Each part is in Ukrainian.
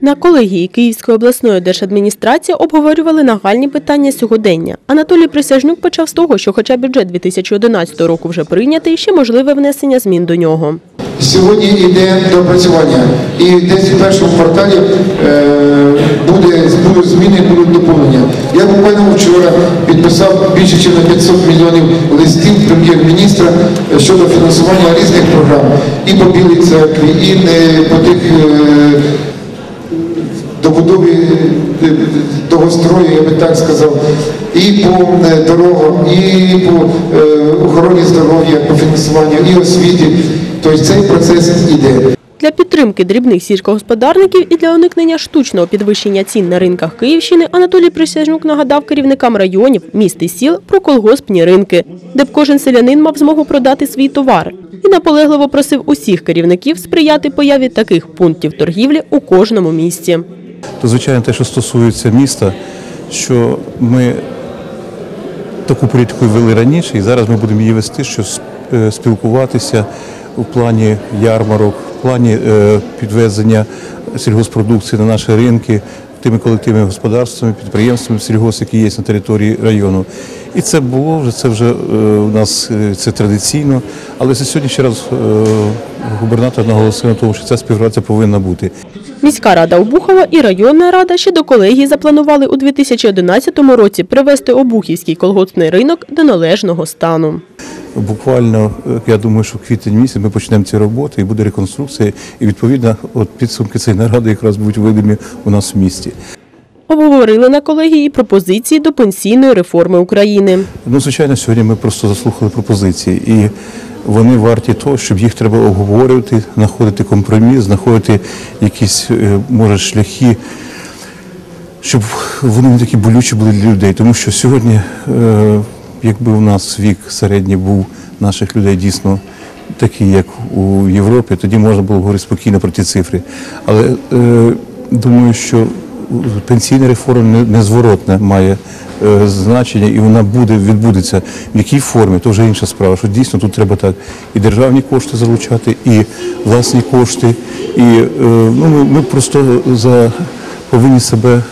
На колегії Київської обласної держадміністрації обговорювали нагальні питання сьогодення. Анатолій Присяжнюк почав з того, що хоча бюджет 2011 року вже прийнятий, ще можливе внесення змін до нього. Сьогодні йде доопрацювання, і десь в першому кварталі е, буде, будуть зміни, будуть доповнення. Я буквально вчора підписав більше ніж на 500 мільйонів листів прем'єр-міністра е, щодо фінансування різних програм і по Білій церкві, і е, по тих добудові е, довгострою, я би так сказав, і по е, дорогам, і по е, охороні здоров'я, по фінансуванню, і освіті. Тобто цей процес іде. Для підтримки дрібних сільськогосподарників і для уникнення штучного підвищення цін на ринках Київщини Анатолій Присяжнюк нагадав керівникам районів, міст і сіл про колгоспні ринки, де б кожен селянин мав змогу продати свій товар. І наполегливо просив усіх керівників сприяти появі таких пунктів торгівлі у кожному місті. То, звичайно, те, що стосується міста, що ми таку політику вели раніше, і зараз ми будемо її вести, що е, спілкуватися у плані ярмарок, в плані е, підвезення сільгоспродукції на наші ринки тими колективними господарствами, підприємствами сільгос, які є на території району. І це було це вже е, у нас е, це традиційно. Але сьогодні ще раз е, губернатор наголосив на тому, що ця співпраця повинна бути. Міська рада Обухова і районна рада ще до колегії запланували у 2011 році привести Обухівський колгоспний ринок до належного стану. Буквально, е, я думаю, що квітень місяць ми почнемо ці роботи і буде реконструкція. І відповідно, от підсумки цієї наради якраз будуть видимі у нас в місті. Обговорили на колегії пропозиції до пенсійної реформи України. Ну, звичайно, сьогодні ми просто заслухали пропозиції, і вони варті того, щоб їх треба обговорювати, знаходити компроміс, знаходити якісь, е, може, шляхи, щоб вони не такі болючі були для людей. Тому що сьогодні, е, якби у нас вік середній був наших людей дійсно такий, як у Європі, тоді можна було говорити спокійно про ті цифри. Але е, думаю, що пенсійна реформа не- незворотне має е, значення, і вона буде відбудеться в якій формі, то вже інша справа. Що дійсно тут треба так і державні кошти залучати, і власні кошти. І е, ну, ми, ми просто за повинні себе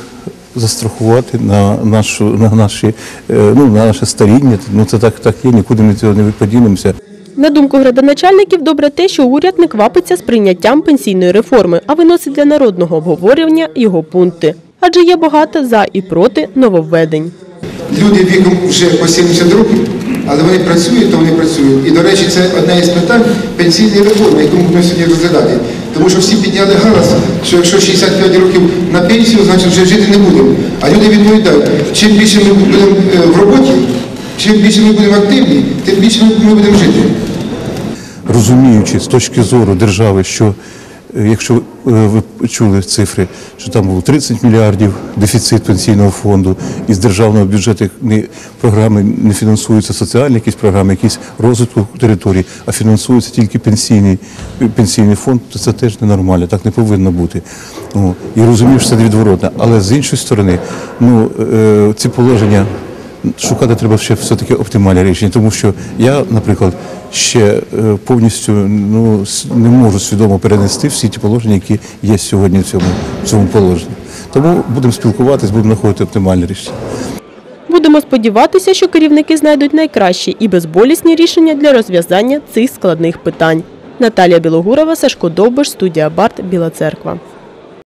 застрахувати на нашу на наші е, ну на наше старіння. Ну це так, так є, нікуди ми цього не подінемося. На думку градоначальників, добре те, що уряд не квапиться з прийняттям пенсійної реформи, а виносить для народного обговорювання його пункти. Адже є багато за і проти нововведень. Люди віком вже по 70 років, але вони працюють, то вони працюють. І, до речі, це одне із питань пенсійної реформи, яку ми сьогодні розглядати. Тому що всі підняли галас, що якщо 65 років на пенсію, значить вже жити не будемо. А люди відповідають, чим більше ми будемо е, в роботі, чим більше ми будемо активні, тим більше ми будемо жити. розуміючи з точки зору держави, що якщо е, ви чули цифри, що там було 30 мільярдів дефіцит пенсійного фонду, і з державного бюджету не програми не фінансуються соціальні якісь програми, якісь розвитку території, а фінансується тільки пенсійний пенсійний фонд, то це теж ненормально, так не повинно бути. Ну, і розумію, що це невідворотно. Але з іншої сторони, ну е, ці положення шукати треба ще все-таки оптимальне рішення, тому що я, наприклад, ще е, повністю ну, не можу свідомо перенести всі ті положення, які є сьогодні в цьому, в цьому положенні. Тому будемо спілкуватись, будемо знаходити оптимальне рішення. Будемо сподіватися, що керівники знайдуть найкращі і безболісні рішення для розв'язання цих складних питань. Наталія Білогурова, Сашко Довбиш, студія Барт, Біла Церква.